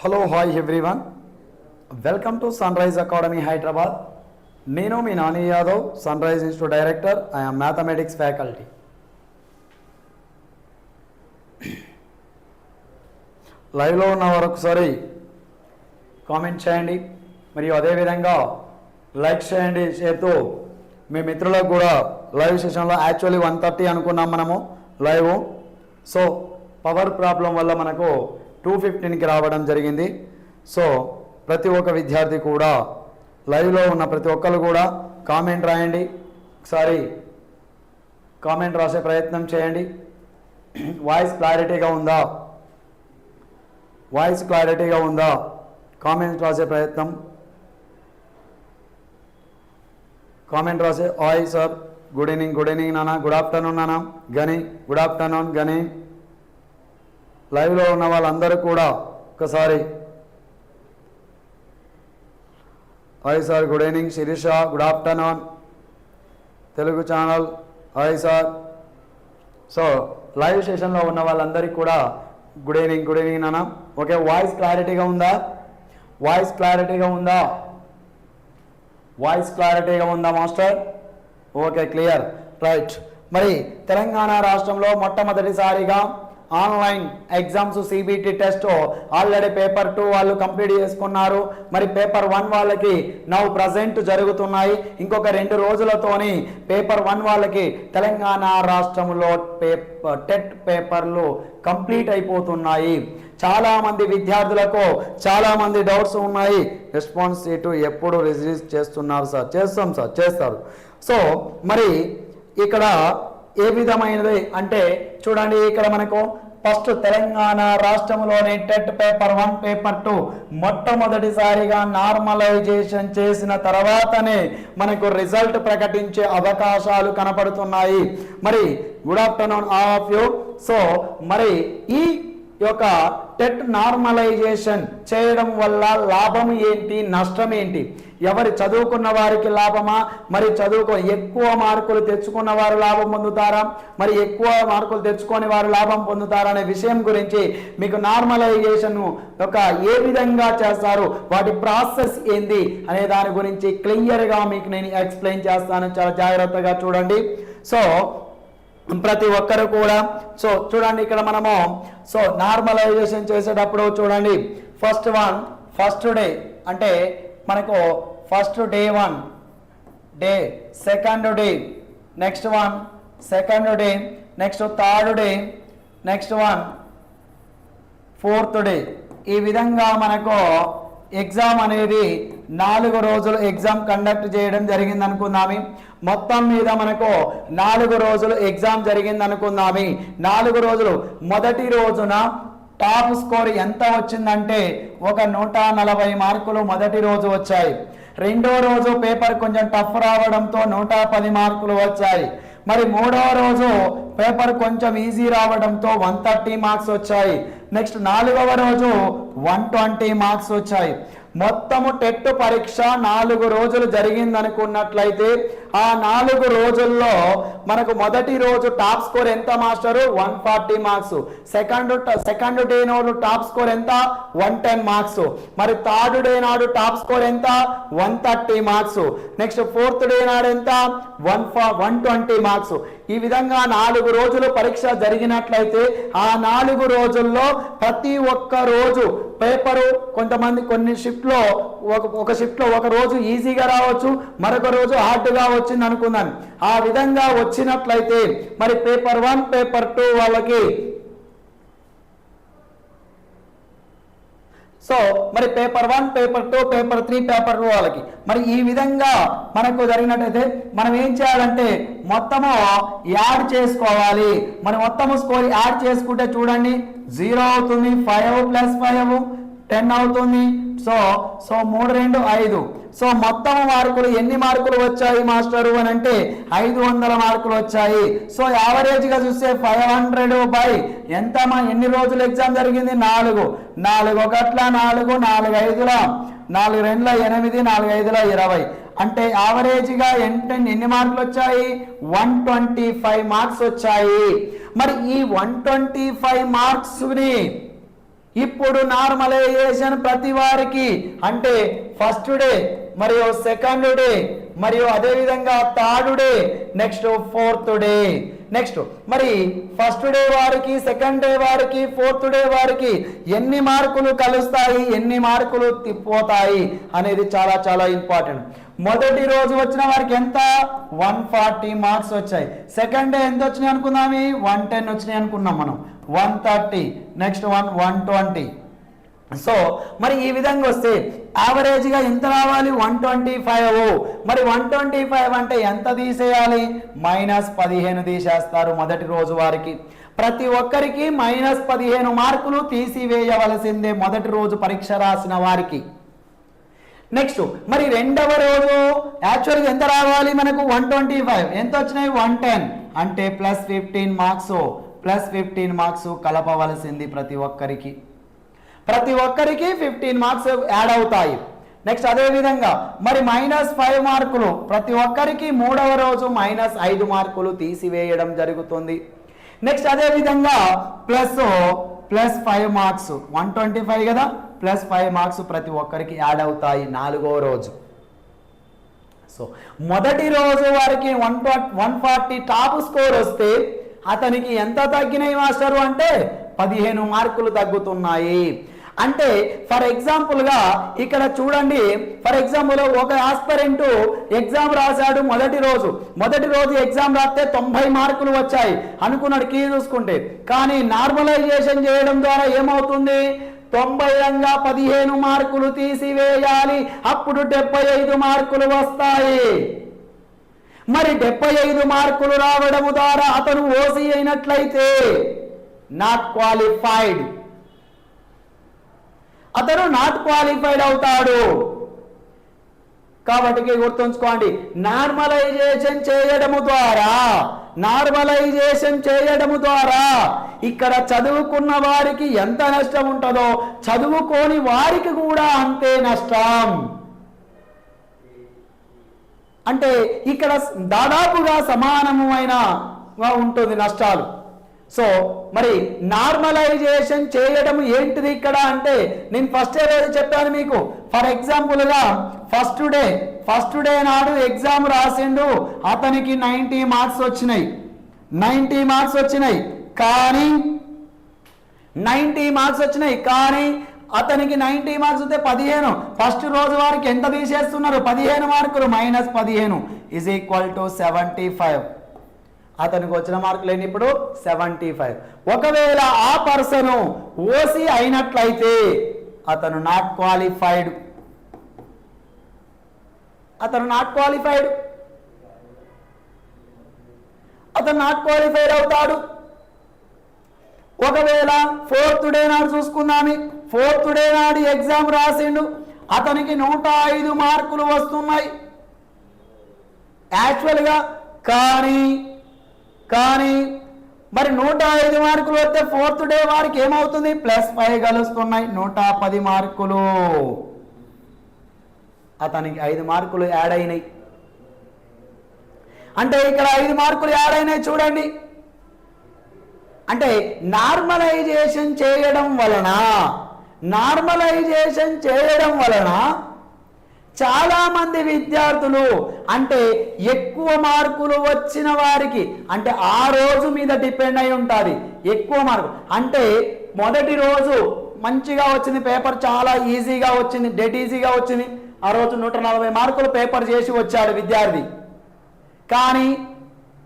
Hello hi everyone welcome to Sunrise academy Hyderabad నేను మీ Nani Yadav Sunrise institute director I'm mathematics faculty లైవ్లో ఉన్న వారు ఒకసారి comment చేయండి. మరియు అదేవిధంగా లైక్ చేయండి. చేస్తూ మీ మిత్రులకు కూడా లైవ్ సెషన్లో యాక్చువల్లీ వన్ థర్టీ అనుకున్నాం మనము లైవ్ సో పవర్ ప్రాబ్లం వల్ల మనకు టూ ఫిఫ్టీన్కి రావడం జరిగింది. సో ప్రతి ఒక్క విద్యార్థి కూడా లైవ్లో ఉన్న ప్రతి ఒక్కరు కూడా కామెంట్ రాయండి. ఒకసారి కామెంట్ రాసే ప్రయత్నం చేయండి. వాయిస్ క్లారిటీగా ఉందా? వాయిస్ క్లారిటీగా ఉందా? కామెంట్ రాసే ప్రయత్నం. కామెంట్ రాసే hi sir good evening good evening నానా గుడ్ ఆఫ్టర్నూన్ నానా గని గుడ్ ఆఫ్టర్నూన్ గని. లైవ్లో ఉన్న వాళ్ళందరూ కూడా ఒకసారి hi sir good evening Sirisha good afternoon Telugu channel hi sir so live సెషన్లో ఉన్న వాళ్ళందరికీ కూడా గుడ్ ఈవినింగ్ గుడ్ ఈవినింగ్ నాన్న ఓకే వాయిస్ క్లారిటీగా ఉందా? వాయిస్ క్లారిటీగా ఉందా? వాయిస్ క్లారిటీగా ఉందా మాస్టర్ ఓకే క్లియర్ రైట్ మరి తెలంగాణ రాష్ట్రంలో మొట్టమొదటిసారిగా online exams CBT test already paper two వాళ్ళు కంప్లీట్ చేసుకున్నారు. మరి పేపర్ వన్ వాళ్ళకి నవ్వు ప్రజెంట్ జరుగుతున్నాయి. ఇంకొక రెండు రోజులతోని పేపర్ వన్ వాళ్ళకి తెలంగాణ రాష్ట్రంలో పేపర్ టెట్ పేపర్లు కంప్లీట్ అయిపోతున్నాయి. చాలామంది విద్యార్థులకు చాలామంది డౌట్స్ ఉన్నాయి. రెస్పాన్స్ ఇటు ఎప్పుడు రిలీజ్ చేస్తున్నారు సార్? చేస్తాం సార్ చేస్తారు. సో మరి ఇక్కడ ఏ విధమైనది అంటే చూడండి ఇక్కడ మనకు ఫస్ట్ తెలంగాణ రాష్ట్రంలోని TET paper one paper two మొట్టమొదటిసారిగా నార్మలైజేషన్ చేసిన తర్వాతనే మనకు రిజల్ట్ ప్రకటించే అవకాశాలు కనపడుతున్నాయి. మరి good afternoon of you so మరి ఈ యొక్క టెట్ నార్మలైజేషన్ చేయడం వల్ల లాభం ఏంటి? నష్టం ఏంటి? ఎవరి చదువుకున్న వారికి లాభమా? మరి చదువుకో ఎక్కువ మార్కులు తెచ్చుకున్న వారు లాభం పొందుతారా? మరి ఎక్కువ మార్కులు తెచ్చుకొని వారు లాభం పొందుతారా అనే విషయం గురించి మీకు నార్మలైజేషన్ యొక్క ఏ విధంగా చేస్తారు? వాటి ప్రాసెస్ ఏంది? అనే దాని గురించి క్లియర్గా మీకు నేను ఎక్స్ప్లెయిన్ చేస్తాను. చాలా జాగ్రత్తగా చూడండి. సో ప్రతి ఒక్కరు కూడా. సో చూడండి ఇక్కడ మనము సో నార్మలైజేషన్ చేసేటప్పుడు చూడండి ఫస్ట్ వన్ ఫస్ట్ డే అంటే మనకు first day one day second day next one second day next third day next one fourth day ఈ విధంగా మనకు ఎగ్జామ్ అనేది నాలుగు రోజులు ఎగ్జామ్ కండక్ట్ చేయడం జరిగింది అనుకుందామి మొత్తం మీద మనకు నాలుగు రోజులు ఎగ్జామ్ జరిగింది అనుకుందామి నాలుగు రోజులు మొదటి రోజున టాప్ స్కోర్ ఎంత వచ్చిందంటే ఒక నూట నలభై మార్కులు మొదటి రోజు వచ్చాయి. రెండో రోజు పేపర్ కొంచెం టఫ్ రావడంతో నూట పది మార్కులు వచ్చాయి. మరి మూడవ రోజు పేపర్ కొంచెం ఈజీ రావడంతో వన్ థర్టీ మార్క్స్ వచ్చాయి. నెక్స్ట్ నాలుగవ రోజు వన్ ట్వంటీ మార్క్స్ వచ్చాయి. మొత్తము టెట్ పరీక్ష నాలుగు రోజులు జరిగిందనుకున్నట్లయితే ఆ నాలుగు రోజుల్లో మనకు మొదటి రోజు టాప్ స్కోర్ ఎంత master? One forty marks. Second second day నాడు టాప్ స్కోర్ ఎంత? One ten marks. మరి థర్డ్ డే నాడు టాప్ స్కోర్ ఎంత? One thirty marks. Next fourth day నాడు ఎంత? వన్ ఫా వన్ ట్వంటీ మార్క్స్. ఈ విధంగా నాలుగు రోజులు పరీక్ష జరిగినట్లయితే ఆ నాలుగు రోజుల్లో ప్రతి ఒక్క రోజు పేపరు కొంతమంది కొన్ని షిఫ్ట్లో ఒక ఒక షిఫ్ట్లో ఒక రోజు ఈజీగా రావచ్చు మరొక రోజు హార్డ్గా వచ్చింది అనుకున్నాను ఆ విధంగా వచ్చినట్లయితే మరి పేపర్ వన్ పేపర్ టూ వాళ్ళకి సో మరి paper one paper two paper three paper two వాళ్ళకి. మరి ఈ విధంగా మనకు జరిగినట్టయితే మనం ఏం చేయాలంటే మొత్తము యాడ్ చేసుకోవాలి. మరి మొత్తము స్కోర్ యాడ్ చేసుకుంటే చూడండి జీరో అవుతుంది ఫైవ్ ప్లస్ ఫైవ్ టెన్ అవుతుంది. సో సో మూడు రెండు ఐదు. సో మొత్తం మార్కులు ఎన్ని మార్కులు వచ్చాయి మాస్టరు అని అంటే ఐదు వందల మార్కులు వచ్చాయి. సో యావరేజ్గా చూస్తే ఫైవ్ హండ్రెడ్ బై ఎంత మా ఎన్ని రోజులు ఎగ్జామ్ జరిగింది? నాలుగు. నాలుగు ఒకట్ల నాలుగు నాలుగు ఐదుల నాలుగు రెండుల ఎనిమిది నాలుగు ఐదుల ఇరవై. అంటే యావరేజ్గా ఎంత ఎన్ని మార్కులు వచ్చాయి? వన్ ట్వంటీ ఫైవ్ మార్క్స్ వచ్చాయి. మరి ఈ వన్ ట్వంటీ ఫైవ్ మార్క్స్ని ఇప్పుడు నార్మలైజేషన్ ప్రతి వారికి అంటే ఫస్ట్ డే మరియు సెకండ్ డే మరియు అదేవిధంగా third day next fourth day next మరి ఫస్ట్ డే వారికి సెకండ్ డే వారికి ఫోర్త్ డే వారికి ఎన్ని మార్కులు కలుస్తాయి ఎన్ని మార్కులు తిప్పోతాయి అనేది చాలా చాలా ఇంపార్టెంట్ మొదటి రోజు వచ్చిన వారికి ఎంత? వన్ ఫార్టీ మార్క్స్ వచ్చాయి. సెకండ్ డే ఎంత వచ్చినాయి అనుకుందామి వన్ టెన్ వచ్చినాయి అనుకున్నాం మనం. One thirty next one one twenty so మరి ఈ విధంగా వస్తే యావరేజ్గా ఎంత రావాలి? వన్ ట్వంటీ ఫైవ్ మరి వన్ ట్వంటీ ఫైవ్ అంటే ఎంత తీసేయాలి? మైనస్ పదిహేను తీసేస్తారు మొదటి రోజు వారికి. ప్రతి ఒక్కరికి మైనస్ పదిహేను మార్కులు తీసివేయవలసిందే మొదటి రోజు పరీక్ష రాసిన వారికి. నెక్స్ట్ మరి రెండవ రోజు యాక్చువల్గా ఎంత రావాలి మనకు? వన్ ట్వంటీ ఫైవ్ ఎంత వచ్చినాయి? వన్ టెన్ అంటే plus fifteen marks plus fifteen marks కలపవలసింది ప్రతి ఒక్కరికి. ప్రతి ఒక్కరికి ఫిఫ్టీన్ మార్క్స్ యాడ్ అవుతాయి. నెక్స్ట్ అదే విధంగా మరి మైనస్ ఫైవ్ మార్కులు ప్రతి ఒక్కరికి మూడవ రోజు మైనస్ ఐదు మార్కులు తీసివేయడం జరుగుతుంది. నెక్స్ట్ అదే విధంగా plus plus five marks one twenty five కదా? ప్లస్ ఫైవ్ మార్క్స్ ప్రతి ఒక్కరికి యాడ్ అవుతాయి నాలుగో రోజు. సో మొదటి రోజు వారికి one one forty top score వస్తే అతనికి ఎంత తగ్గినాయి మాస్టరు అంటే పదిహేను మార్కులు తగ్గుతున్నాయి. అంటే ఫర్ ఎగ్జాంపుల్గా ఇక్కడ చూడండి ఫర్ ఎగ్జాంపుల్ ఒక ఆస్పరెంట్ ఎగ్జామ్ రాశాడు మొదటి రోజు. మొదటి రోజు ఎగ్జామ్ రాస్తే తొంభై మార్కులు వచ్చాయి అనుకున్నాడు కీ చూసుకుంటే. కానీ నార్మలైజేషన్ చేయడం ద్వారా ఏమవుతుంది? తొంభై రంగా పదిహేను మార్కులు తీసివేయాలి. అప్పుడు డెబ్బై ఐదు మార్కులు వస్తాయి. మరి డెబ్బై ఐదు మార్కులు రావడం ద్వారా అతను ఓసీ అయినట్లయితే నాట్ క్వాలిఫైడ్. అతను నాట్ క్వాలిఫైడ్ అవుతాడు. కాబట్టి గుర్తుంచుకోండి నార్మలైజేషన్ చేయడము ద్వారా నార్మలైజేషన్ చేయడము ద్వారా ఇక్కడ చదువుకున్న వారికి ఎంత నష్టం ఉంటుందో చదువుకోని వారికి కూడా అంతే నష్టం. అంటే ఇక్కడ దాదాపుగా సమానమైన ఉంటుంది నష్టాలు. సో మరి నార్మలైజేషన్ చేయడం ఏంటిది ఇక్కడ అంటే నేను ఫస్ట్ ఏదో రోజు చెప్పాను మీకు? ఫర్ ఎగ్జాంపుల్గా ఫస్ట్ డే ఫస్ట్ డే నాడు ఎగ్జామ్ రాసిండు అతనికి నైంటీ మార్క్స్ వచ్చినాయి. నైంటీ మార్క్స్ వచ్చినాయి. కానీ నైంటీ మార్క్స్ వచ్చినాయి. కానీ అతనికి నైంటీ మార్క్స్ అయితే పదిహేను. ఫస్ట్ రోజు వారికి ఎంత తీసేస్తున్నారు? పదిహేను మార్కులు మైనస్ పదిహేను. Is equal to seventy five అతనికి వచ్చిన మార్కులు ఏంటి ఇప్పుడు? సెవెంటీ ఫైవ్ ఒకవేళ ఆ పర్సన్ ఓసీ అయినట్లయితే అతను నాట్ క్వాలిఫైడ్ అతను నాట్ క్వాలిఫైడ్ అతను నాట్ క్వాలిఫైడ్ అవుతాడు. ఒకవేళ ఫోర్త్ డే నాడు చూసుకుందామే. ఫోర్త్ డే నాడు ఎగ్జామ్ రాసిండు. అతనికి నూట ఐదు మార్కులు వస్తున్నాయి. యాక్చువల్గా కానీ కానీ మరి నూట ఐదు మార్కులు వస్తే ఫోర్త్ డే వారికి ఏమవుతుంది? ప్లస్ ఫైవ్ కలుస్తున్నాయి. నూట పది మార్కులు. అతనికి ఐదు మార్కులు యాడ్ అయినాయి. అంటే ఇక్కడ ఐదు మార్కులు యాడ్ అయినాయి చూడండి. అంటే నార్మలైజేషన్ చేయడం వలన నార్మలైజేషన్ చేయడం వలన చాలామంది విద్యార్థులు అంటే ఎక్కువ మార్కులు వచ్చిన వారికి అంటే ఆ రోజు మీద డిపెండ్ అయి ఉంటుంది. ఎక్కువ మార్కు అంటే మొదటి రోజు మంచిగా వచ్చింది పేపర్ చాలా ఈజీగా వచ్చింది డెట్ ఈజీగా వచ్చింది. ఆ రోజు నూట నలభై మార్కులు పేపర్ చేసి వచ్చాడు విద్యార్థి. కానీ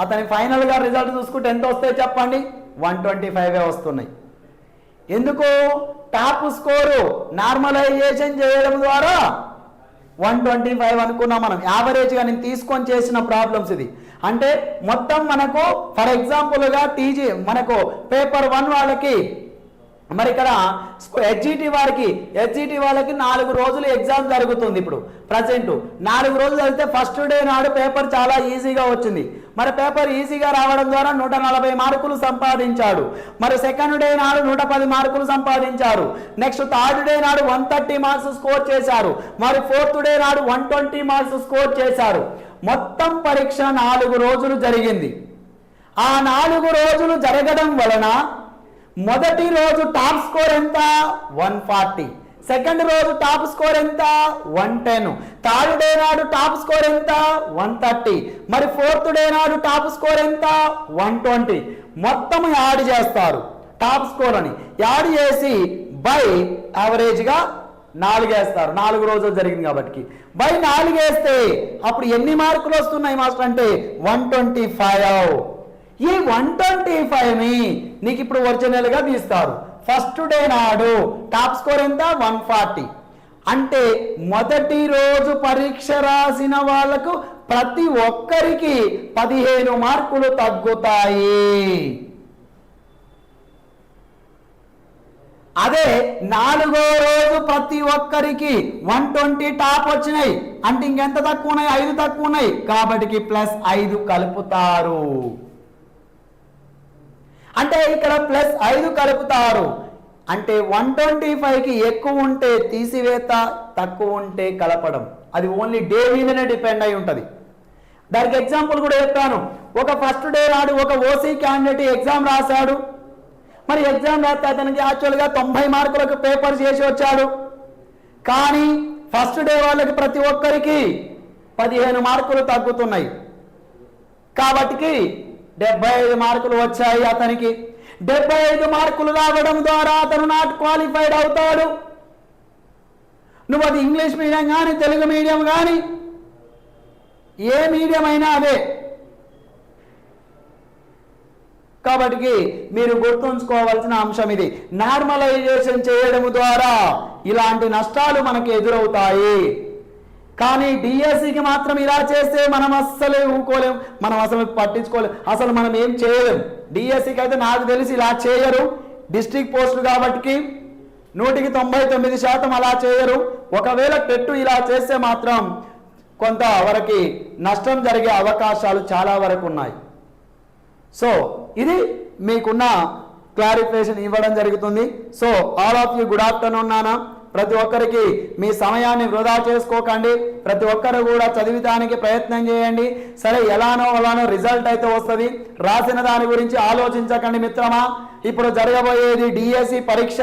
అతని ఫైనల్గా రిజల్ట్ చూసుకుంటే ఎంత వస్తాయి చెప్పండి? వన్ ట్వంటీ ఫైవే వస్తున్నాయి. ఎందుకు? టాప్ స్కోరు నార్మలైజేషన్ చేయడం ద్వారా వన్ ట్వంటీ ఫైవ్ అనుకున్నాం మనం. యావరేజ్గా నేను తీసుకొని చేసిన ప్రాబ్లమ్స్ ఇది. అంటే మొత్తం మనకు ఫర్ ఎగ్జాంపుల్గా టీజీ మనకు పేపర్ వన్ వాళ్ళకి మరి ఇక్కడ హెచ్జిటి వారికి హెచ్జిటి వాళ్ళకి నాలుగు రోజులు ఎగ్జామ్ జరుగుతుంది ఇప్పుడు ప్రజెంట్. నాలుగు రోజులు చదివితే ఫస్ట్ డే నాడు పేపర్ చాలా ఈజీగా వచ్చింది. మరి పేపర్ ఈజీగా రావడం ద్వారా నూట నలభై మార్కులు సంపాదించాడు. మరి సెకండ్ డే నాడు నూట పది మార్కులు సంపాదించారు. నెక్స్ట్ థర్డ్ డే నాడు వన్ థర్టీ మార్క్స్ స్కోర్ చేశారు. మరి ఫోర్త్ డే నాడు వన్ ట్వంటీ మార్క్స్ స్కోర్ చేశారు. మొత్తం పరీక్ష నాలుగు రోజులు జరిగింది. ఆ నాలుగు రోజులు జరగడం వలన మొదటి రోజు టాప్ స్కోర్ ఎంత? One forty. సెకండ్ రోజు టాప్ స్కోర్ ఎంత? One ten. థర్డ్ డే నాడు టాప్ స్కోర్ ఎంత? One thirty. మరి ఫోర్త్ డే నాడు టాప్ స్కోర్ ఎంత? One twenty. మొత్తం యాడ్ చేస్తారు టాప్ స్కోర్ అని. యాడ్ చేసి బై యావరేజ్గా నాలుగేస్తారు. నాలుగు రోజులు జరిగింది కాబట్టి. బై నాలుగేస్తే అప్పుడు ఎన్ని మార్కులు వస్తున్నాయి మాస్టర్ అంటే? One twenty five. ఈ వన్ ట్వంటీ ఫైవ్ని నీకు ఇప్పుడు ఒరిజినల్గా తీస్తారు ఫస్ట్ డే నాడు టాప్ స్కోర్ ఎంత? One forty. అంటే మొదటి రోజు పరీక్ష రాసిన వాళ్ళకు ప్రతి ఒక్కరికి పదిహేను మార్కులు తగ్గుతాయి. అదే నాలుగో రోజు ప్రతి ఒక్కరికి వన్ ట్వంటీ టాప్ వచ్చినాయి. అంటే ఇంకెంత తక్కువ ఉన్నాయి? ఐదు తక్కువ ఉన్నాయి. కాబట్టి ప్లస్ ఐదు కలుపుతారు. అంటే ఇక్కడ ప్లస్ ఐదు కలుపుతారు. అంటే వన్ ట్వంటీ ఫైవ్కి ఎక్కువ ఉంటే తీసివేత తక్కువ ఉంటే కలపడం. అది ఓన్లీ డే మీదనే డిపెండ్ అయి ఉంటుంది. దానికి ఎగ్జాంపుల్ కూడా చెప్తాను. ఒక ఫస్ట్ డే నాడు ఒక ఓసీ క్యాండిడేట్ ఎగ్జామ్ రాశాడు. మరి ఎగ్జామ్ రాస్తే అతనికి యాక్చువల్గా తొంభై మార్కులకు పేపర్ చేసి వచ్చాడు. కానీ ఫస్ట్ డే వాళ్ళకి ప్రతి ఒక్కరికి పదిహేను మార్కులు తగ్గుతున్నాయి. కాబట్టికి డెబ్బై ఐదు మార్కులు వచ్చాయి అతనికి. డెబ్బై ఐదు మార్కులు రావడం ద్వారా అతను నాట్ క్వాలిఫైడ్ అవుతాడు. నువ్వు అది ఇంగ్లీష్ మీడియం కానీ తెలుగు మీడియం కానీ ఏ మీడియం అయినా అదే. కాబట్టి మీరు గుర్తుంచుకోవాల్సిన అంశం ఇది. నార్మలైజేషన్ చేయడం ద్వారా ఇలాంటి నష్టాలు మనకు ఎదురవుతాయి. కానీ డిఎస్సికి మాత్రం ఇలా చేస్తే మనం అస్సలే ఊకోలేం మనం అసలు పట్టించుకోలేం అసలు మనం ఏం చేయలేం. డిఎస్సికి అయితే నాకు తెలిసి ఇలా చేయరు. డిస్ట్రిక్ట్ పోస్టులు కాబట్టి నూటికి తొంభై తొమ్మిది శాతం అలా చేయరు. ఒకవేళ టెట్టు ఇలా చేస్తే మాత్రం కొంత వరకు నష్టం జరిగే అవకాశాలు చాలా వరకు ఉన్నాయి. సో ఇది మీకున్న క్లారిఫికేషన్ ఇవ్వడం జరుగుతుంది. So all of you good afternoon నానా ప్రతి ఒక్కరికి మీ సమయాన్ని వృధా చేసుకోకండి. ప్రతి ఒక్కరు కూడా చదివితానికి ప్రయత్నం చేయండి. సరే ఎలానో అలానో రిజల్ట్ అయితే వస్తుంది. రాసిన దాని గురించి ఆలోచించకండి మిత్రమా. ఇప్పుడు జరగబోయేది డిఎస్సి పరీక్ష.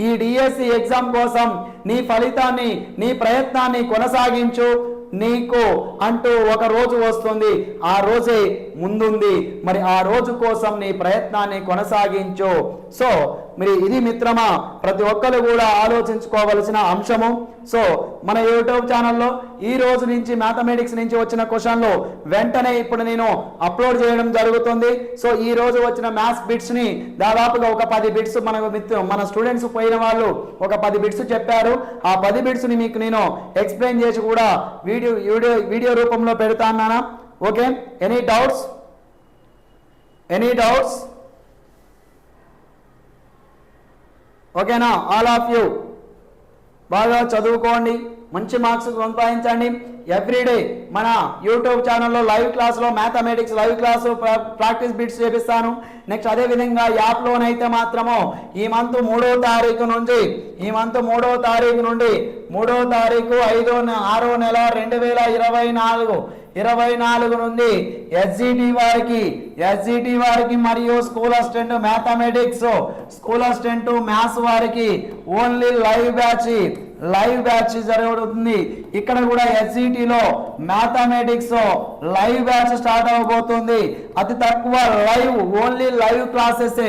ఈ డిఎస్సి ఎగ్జామ్ కోసం నీ ఫలితాన్ని నీ ప్రయత్నాన్ని కొనసాగించు. నీకు అంటూ ఒక రోజు వస్తుంది. ఆ రోజే ముందుంది. మరి ఆ రోజు కోసం నీ ప్రయత్నాన్ని కొనసాగించు. సో మరి ఇది మిత్రమా? ప్రతి ఒక్కరు కూడా ఆలోచించుకోవలసిన అంశము. సో మన యూట్యూబ్ ఛానల్లో ఈ రోజు నుంచి మ్యాథమెటిక్స్ నుంచి వచ్చిన క్వశ్చన్లు వెంటనే ఇప్పుడు నేను అప్లోడ్ చేయడం జరుగుతుంది. సో ఈ రోజు వచ్చిన మ్యాథ్స్ బిట్స్ని దాదాపుగా ఒక పది బిట్స్ మన మన స్టూడెంట్స్ పోయిన వాళ్ళు ఒక పది బిట్స్ చెప్పారు. ఆ పది బిట్స్ని మీకు నేను ఎక్స్ప్లెయిన్ చేసి కూడా వీడియో వీడియో వీడియో రూపంలో పెడతానా okay? Any doubts? Any doubts? ఓకేనా? ఆల్ ఆఫ్ యూ బాగా చదువుకోండి. మంచి మార్క్స్ సంపాదించండి. ఎవ్రీడే మన యూట్యూబ్ ఛానల్లో లైవ్ క్లాస్లో mathematics live class practice bits చేపిస్తాను. నెక్స్ట్ అదే విధంగా యాప్లోనైతే మాత్రము ఈ మంత్ మూడో తారీఖు నుంచి ఈ మంత్ మూడో తారీఖు నుండి మూడో తారీఖు ఐదో ఆరో నెల రెండు వేల ఇరవై నాలుగు ఇరవై నాలుగు నుండి ఎస్జిటి వారికి ఎస్జిటి వారికి మరియు school assistant mathematics school assistant maths వారికి only live batch live batch జరుగుతుంది ఇక్కడ కూడా ఎస్ఈటీలో మ్యాథమెటిక్స్ లైవ్ బ్యాచ్ స్టార్ట్ అవ్వబోతుంది అతి తక్కువ live only live classes.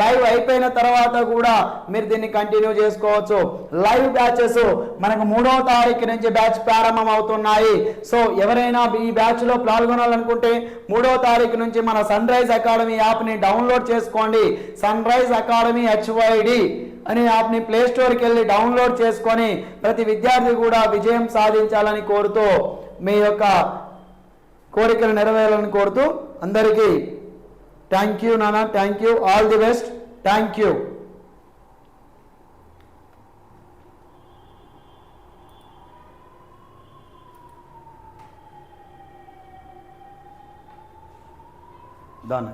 Live అయిపోయిన తర్వాత కూడా మీరు దీన్ని కంటిన్యూ చేసుకోవచ్చు. లైవ్ బ్యాచెస్ మనకు మూడవ తారీఖు నుంచి బ్యాచ్ ప్రారంభం అవుతున్నాయి సో ఎవరైనా ఈ బ్యాచ్లో పాల్గొనాలనుకుంటే మూడో తారీఖు నుంచి మన సన్ రైజ్ అకాడమీ యాప్ని డౌన్లోడ్ చేసుకోండి. Sun rise academy HYD. అని యాప్ని ప్లే స్టోర్కి వెళ్ళి డౌన్లోడ్ చేసుకొని ప్రతి విద్యార్థి కూడా విజయం సాధించాలని కోరుతూ మీ యొక్క కోరికలు నెరవేరాలని కోరుతూ అందరికీ థ్యాంక్ యూ నాన్న thank you all the best thank you దాన్ని